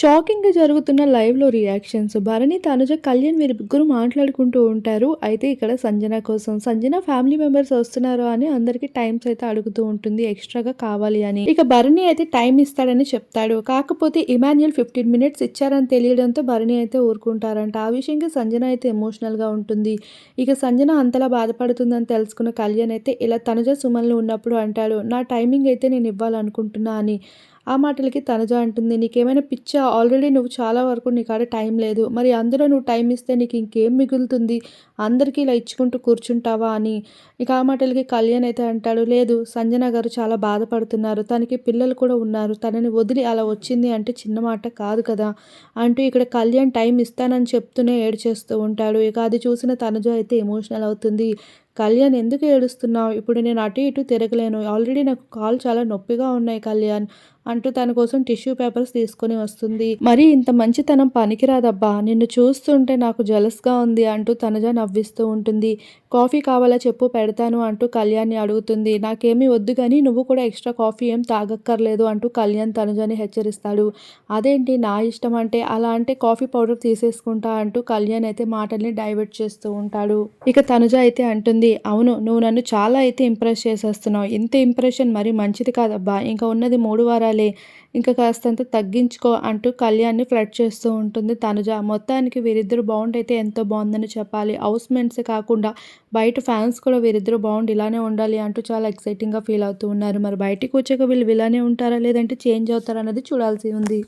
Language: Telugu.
షాకింగ్‌గా జరుగుతున్న లైవ్‌లో రియాక్షన్స్. భరణి, తనుజ, కళ్యాణ్ వీరిద్దరూ మాట్లాడుకుంటూ ఉంటారు. అయితే ఇక్కడ సంజన కోసం సంజన ఫ్యామిలీ మెంబర్స్ వస్తున్నారు అని అందరికీ టైమ్స్ అయితే అడుగుతూ ఉంటుంది ఎక్స్‌ట్రాగా కావాలి అని. ఇక భరణి అయితే టైం ఇస్తాడని చెప్తాడు. కాకపోతే ఇమాన్యుయల్ 15 మినిట్స్ ఇచ్చారని తెలియడంతో భరణి అయితే ఊరుకుంటారంట. ఆ విషయంకి సంజన అయితే ఎమోషనల్‌గా ఉంటుంది. ఇక సంజన అంతలా బాధపడుతుందని తెలుసుకున్న కళ్యాణ్ అయితే ఇలా తనుజ, సుమన్లు ఉన్నప్పుడు అంటాడు నా టైమింగ్ అయితే నేను ఇవ్వాలనుకుంటున్నా అని. ఆ మాటలకి తనుజ అంటుంది నీకేమైనా పిచ్చా ఆల్రెడీ నువ్వు చాలా వరకు నీ కాడ టైం లేదు. మరి అందులో నువ్వు టైం ఇస్తే నీకు ఇంకేం మిగులుతుంది? అందరికీ ఇలా ఇచ్చుకుంటూ కూర్చుంటావా అని. ఇక ఆ మాటలకి కళ్యాణ్ అయితే అంటాడు లేదు సంజన గారు చాలా బాధపడుతున్నారు. తనకి పిల్లలు కూడా ఉన్నారు. తనని వదిలి అలా వచ్చింది అంటే చిన్న మాట కాదు కదా? అంటూ ఇక్కడ కళ్యాణ్ టైం ఇస్తానని చెప్తూనే ఏడ్చేస్తూ ఉంటాడు. ఇక అది చూసిన తనుజ అయితే ఎమోషనల్ అవుతుంది. కళ్యాణ్ ఎందుకు ఏడుస్తున్నావు? ఇప్పుడు నేను అటు ఇటు తిరగలేను. ఆల్రెడీ నాకు కాలు చాలా నొప్పిగా ఉన్నాయి కళ్యాణ్ అంటూ తన కోసం టిష్యూ పేపర్స్ తీసుకొని వస్తుంది. మరి ఇంత మంచితనం పనికిరాదబ్బా. నిన్ను చూస్తుంటే నాకు జలస్గా ఉంది అంటూ తనజ నవ్విస్తూ ఉంటుంది. కాఫీ కావాలా చెప్పు పెడతాను అంటూ కళ్యాణ్ని అడుగుతుంది. నాకేమీ వద్దు కానీ నువ్వు కూడా ఎక్స్ట్రా కాఫీ ఏం తాగక్కర్లేదు అంటూ కళ్యాణ్ తనుజని హెచ్చరిస్తాడు. అదేంటి నా ఇష్టం అంటే అలా అంటే కాఫీ పౌడర్ తీసేసుకుంటా అంటూ కళ్యాణ్ అయితే మాటల్ని డైవర్ట్ చేస్తూ ఉంటాడు. ఇక తనుజ అయితే అంటుంది అవును నువ్వు నన్ను చాలా అయితే ఇంప్రెస్ చేసేస్తున్నావు. ఇంత ఇంప్రెషన్ మరి మంచిది కాదబ్బా. ఇంకా ఉన్నది మూడు వారాలే. ఇంకా కాస్తంత తగ్గించుకో అంటూ కళ్యాణ్ని ఫ్లడ్ చేస్తూ ఉంటుంది తనుజ. మొత్తానికి వీరిద్దరు బాగుండైతే ఎంతో బాగుందని చెప్పాలి. హౌస్ మెంట్సే కాకుండా బయట ఫ్యాన్స్ కూడా వీరిద్దరు బాగుండి ఇలానే ఉండాలి అంటూ చాలా ఎక్సైటింగ్గా ఫీల్ అవుతూ ఉన్నారు. మరి బయటికి వచ్చాక వీళ్ళు ఇలానే ఉంటారా లేదంటే చేంజ్ అవుతారా అన్నది చూడాల్సి ఉంది.